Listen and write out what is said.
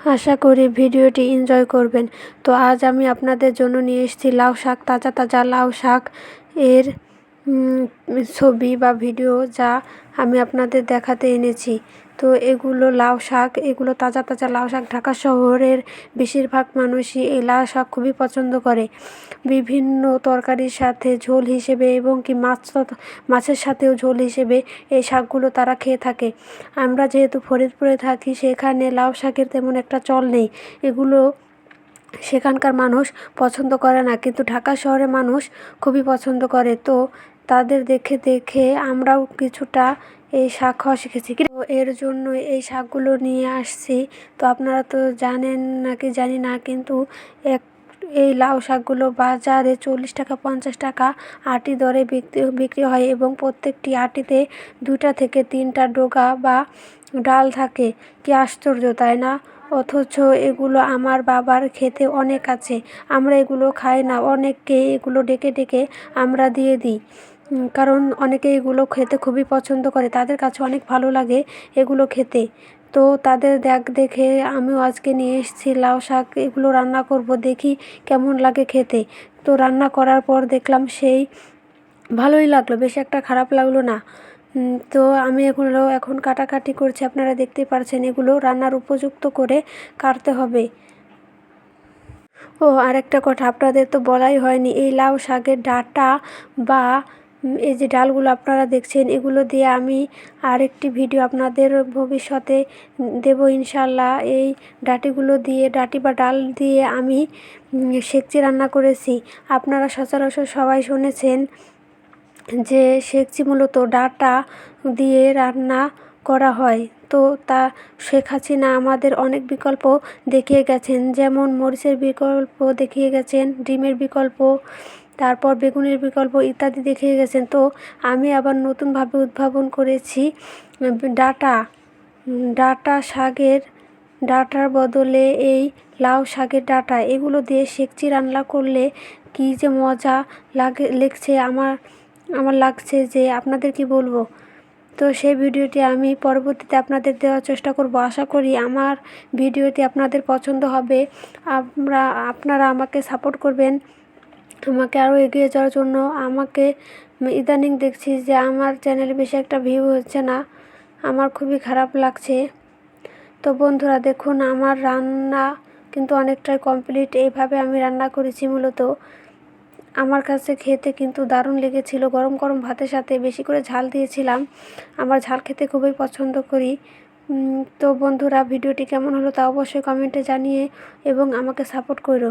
আশা করি ভিডিওটি এনজয় করবেন। তো আজ আমি আপনাদের জন্য নিয়ে এসেছি লাউ শাক, তাজা তাজা লাউ শাক। এর ছবি বা ভিডিও যা আমি আপনাদের দেখাতে এনেছি। তো এগুলো লাউ শাক, এগুলো তাজা তাজা লাউ শাক ঢাকা শহরের বেশিরভাগ মানুষই এই লাউ শাক খুবই পছন্দ করে। বিভিন্ন তরকারির সাথে ঝোল হিসেবে এবং কি মাছ মাছের সাথেও ঝোল হিসেবে এই শাকগুলো তারা খেয়ে থাকে। আমরা যেহেতু ফরিদপুরে থাকি, সেখানে লাউ শাকের তেমন একটা চল নেই। এগুলো সেখানকার মানুষ পছন্দ করে না, কিন্তু ঢাকা শহরের মানুষ খুবই পছন্দ করে। তো তাদের দেখে দেখে আমরাও কিছুটা এই শাক খাওয়া শিখেছি। তো এর জন্য এই শাকগুলো নিয়ে আসছি। তো আপনারা তো জানেন নাকি জানি না, কিন্তু এক, এই লাউ শাকগুলো বাজারে চল্লিশ টাকা, পঞ্চাশ টাকা আটি দরে বিক্রি বিক্রি হয় এবং প্রত্যেকটি আটিতে দুটা থেকে তিনটা ডোগা বা ডাল থাকে। কি আশ্চর্য, তাই না? অথচ এগুলো আমার বাবার খেতে অনেক আছে। আমরা এগুলো খাই না, অনেককে এগুলো ডেকে ডেকে আমরা দিয়ে দিই। কারণ অনেকে এগুলো খেতে খুবই পছন্দ করে, তাদের কাছে অনেক ভালো লাগে এগুলো খেতে। তো তাদের দেখ দেখে আমিও আজকে নিয়ে এসেছি লাউ শাক, এগুলো রান্না করব, দেখি কেমন লাগে খেতে। তো রান্না করার পর দেখলাম সেই ভালোই লাগল, বেশি একটা খারাপ লাগল না। তো আমি এগুলো এখন কাটাকাটি করছি, আপনারা দেখতেই পারছেন, এগুলো রান্নার উপযুক্ত করে কাটতে হবে। ও, আরেকটা কথা, আপনাদের তো বলাই হয়নি, এই লাউ শাকের ডাঁটা বা এই যে ডালগুলো আপনারা দেখছেন, এগুলো দিয়ে আমি আরেকটি ভিডিও আপনাদের ভবিষ্যতে দেব ইনশাল্লাহ। এই ডাটিগুলো দিয়ে, ডাটি বা ডাল দিয়ে আমি সেকচি রান্না করেছি। আপনারা সচরাচর সবাই শুনেছেন যে সেকচি মূলত ডাটা দিয়ে রান্না করা হয়। তো তা শেখ হাসিনা আমাদের অনেক বিকল্প দেখিয়ে গেছেন, যেমন মরিচের বিকল্প দেখিয়ে গেছেন, ডিমের বিকল্প তারপর বেগুনের বিকল্প ইত্যাদি দেখিয়ে গেছেন। তো আমি আবার নতুনভাবে উদ্ভাবন করেছি ডাঁটা ডাঁটা শাকের, ডাঁটার বদলে এই লাউ শাকের ডাঁটা, এগুলো দিয়ে সেকচি রান্না করলে কী যে মজা লাগে, লেগছে আমার আমার লাগছে যে আপনাদের কি বলব? তো সেই ভিডিওটি আমি পরবর্তীতে আপনাদের দেওয়ার চেষ্টা করব। আশা করি আমার ভিডিওটি আপনাদের পছন্দ হবে। আমরা আপনারা আমাকে সাপোর্ট করবেন। আমাকে আরও এগিয়ে যাওয়ার জন্য আমাকে ইদানিং দেখছি যে আমার চ্যানেলে বেশি একটা ভিউ হচ্ছে না। আমার খুবই খারাপ লাগছে। তো বন্ধুরা, দেখুন, আমার রান্না কিন্তু অনেকটাই কমপ্লিট এইভাবে আমি রান্না করেছি মূলত। আমার কাছে খেতে কিন্তু দারুণ লেগেছিল। গরম গরম ভাতের সাথে বেশি করে ঝাল দিয়েছিলাম। আমার ঝাল খেতে খুবই পছন্দ করি। তো বন্ধুরা, ভিডিওটি কেমন হলো তা অবশ্যই কমেন্টে জানিয়ে এবং আমাকে সাপোর্ট করো।